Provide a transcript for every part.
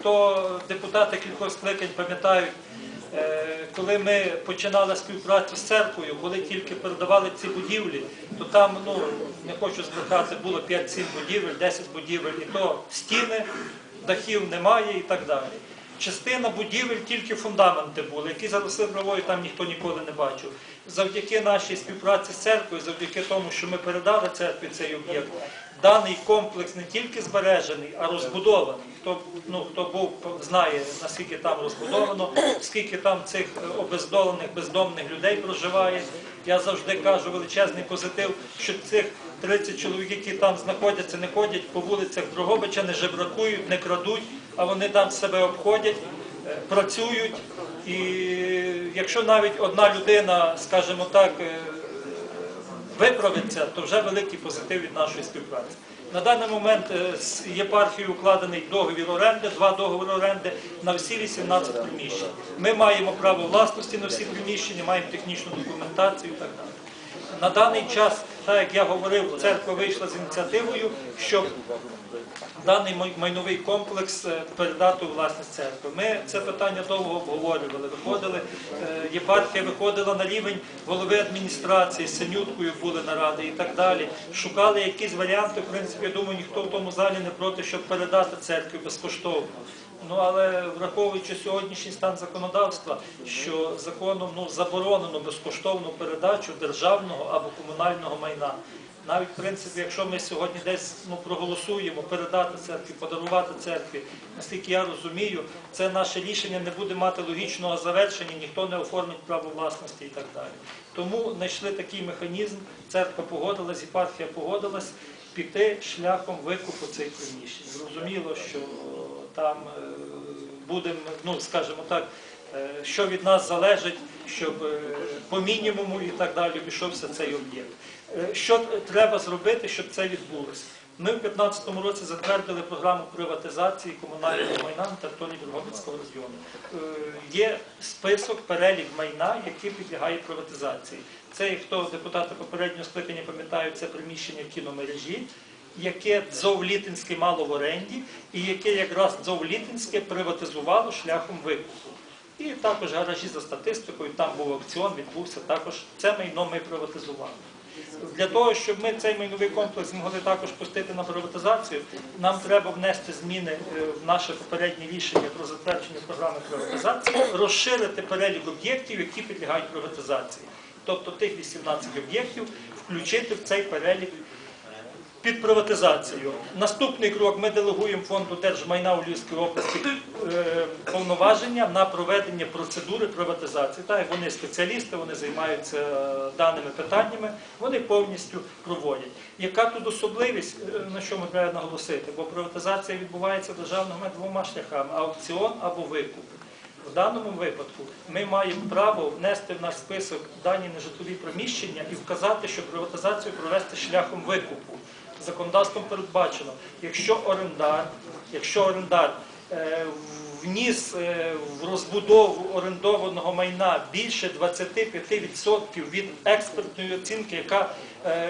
хто депутати кількох скликань пам'ятають, е, коли ми починали співпрацю з церквою, коли тільки передавали ці будівлі, то там, ну не хочу збрехати, було 5-7 будівель, 10 будівель, і то стіни, дахів немає і так далі. Частина будівель тільки фундаменти були, які заросли травою, там ніхто ніколи не бачив. Завдяки нашій співпраці з церквою, завдяки тому, що ми передали церкві цей об'єкт, даний комплекс не тільки збережений, а розбудований. Хто, ну, хто був, знає, наскільки там розбудовано, скільки там цих обездолених, бездомних людей проживає. Я завжди кажу величезний позитив, що цих 30 чоловік, які там знаходяться, не ходять по вулицях Дрогобича, не жебракують, не крадуть, а вони там себе обходять, е, працюють. І якщо навіть одна людина, скажімо так, е, виправиться, то вже великий позитив від нашої співпраці. На даний момент е, з єпархією укладений договір оренди, два договори оренди на всі 18 приміщень. Ми маємо право власності на всі приміщення, маємо технічну документацію і так далі. На даний час, так як я говорив, церква вийшла з ініціативою, щоб даний майновий комплекс е, передати у власність церкви. Ми це питання довго обговорювали. Виходили, е, єпархія виходила на рівень голови адміністрації, з синюткою були наради і так далі. Шукали якісь варіанти. В принципі, я думаю, ніхто в тому залі не проти, щоб передати церкві безкоштовно. Ну але враховуючи сьогоднішній стан законодавства, що законом ну заборонено безкоштовну передачу державного або комунального майна. Навіть в принципі, якщо ми сьогодні десь ну, проголосуємо передати церкві, подарувати церкві, наскільки я розумію, це наше рішення не буде мати логічного завершення, ніхто не оформить право власності і так далі. Тому знайшли такий механізм, церква погодилась, єпархія погодилась піти шляхом викупу цих приміщень. Зрозуміло, що там е, будемо, ну скажімо так, е, що від нас залежить, щоб е, по мінімуму і так далі обійшовся цей об'єкт. Е, Що треба зробити, щоб це відбулося? Ми в 2015 році затвердили програму приватизації комунального майна на території Дрогобицького району. Е, Є список, перелік майна, який підлягає приватизації. Це, хто депутати попереднього скликання пам'ятають, це приміщення кіномережі, яке Дзовлітинське мало в оренді, і яке якраз Дзовлітинське приватизувало шляхом викупу. І також гаражі за статистикою, там був аукціон, відбувся також. Це майно ми приватизували. Для того, щоб ми цей майновий комплекс могли також пустити на приватизацію, нам треба внести зміни е, в наше попереднє рішення про затвердження програми приватизації, розширити перелік об'єктів, які підлягають приватизації. Тобто тих 18 об'єктів включити в цей перелік під приватизацію. Наступний крок ми делегуємо фонду держмайна у Львівській області е, повноваження на проведення процедури приватизації. Так, вони спеціалісти, вони займаються даними питаннями, вони повністю проводять. Яка тут особливість, е, на що ми треба наголосити? Бо приватизація відбувається державними двома шляхами аукціон або викуп. В даному випадку ми маємо право внести в наш список дані нежитлові приміщення і вказати, що приватизацію провести шляхом викупу. Законодавством передбачено, якщо орендар, якщо орендар е, вніс е, в розбудову орендованого майна більше 25% від експертної оцінки, яка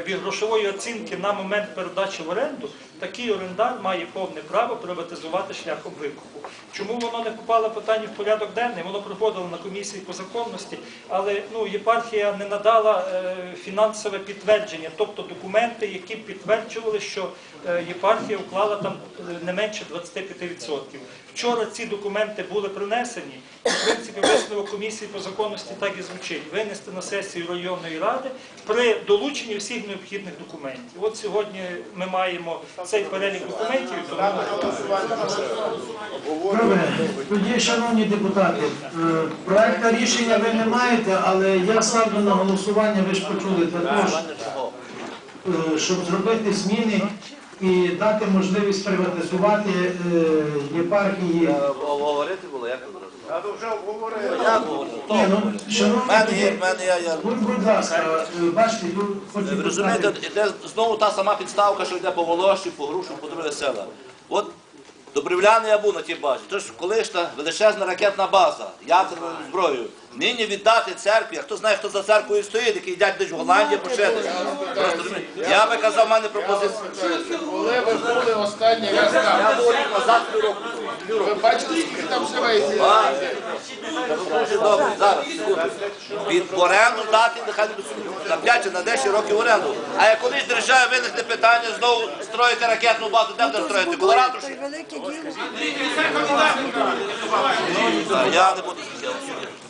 від грошової оцінки на момент передачі в оренду, такий орендар має повне право приватизувати шляхом викупу. Чому воно не попало питання в порядок денний? Воно проходило на комісії по законності, але ну, єпархія не надала е, фінансове підтвердження, тобто документи, які підтверджували, що е, єпархія уклала там е, не менше 25%. Вчора ці документи були принесені, і, в принципі, висновок комісії по законності так і звучить. Винести на сесію районної ради при долученні всіх необхідних документів. От сьогодні ми маємо цей перелік документів, тоді, шановні депутати, е, проекта рішення ви не маєте, але я ставлю на голосування, ви ж почули також, е, щоб зробити зміни і дати можливість приватизувати е, єпархії. Обговорити було, як? А то вже обговорили. Ну, В шановні мене є, мене я, я... будь, ласка, бачите, тут розумієте, іде знову та сама підставка, що йде по Волоші, по Грушу, по друге села. От Добривляний я був на тій базі. Тож колишня величезна ракетна база, ядерною зброєю. Нині віддати церкві, а хто знає, хто за церквою стоїть, який йдять десь в Голландії пошити. Я би казав, в мене пропозиція. Коли ви були останній раз Я був рік назад. Ви бачите, скільки там живе? Дуже добре, зараз, секунду. Під оренду дати, нехай не на 5 чи на 10 років оренду. А як колись держава виникне питання, знову строїти ракетну базу, де буде строїти? Колорадо? ратуші? велике діло. Я не буду.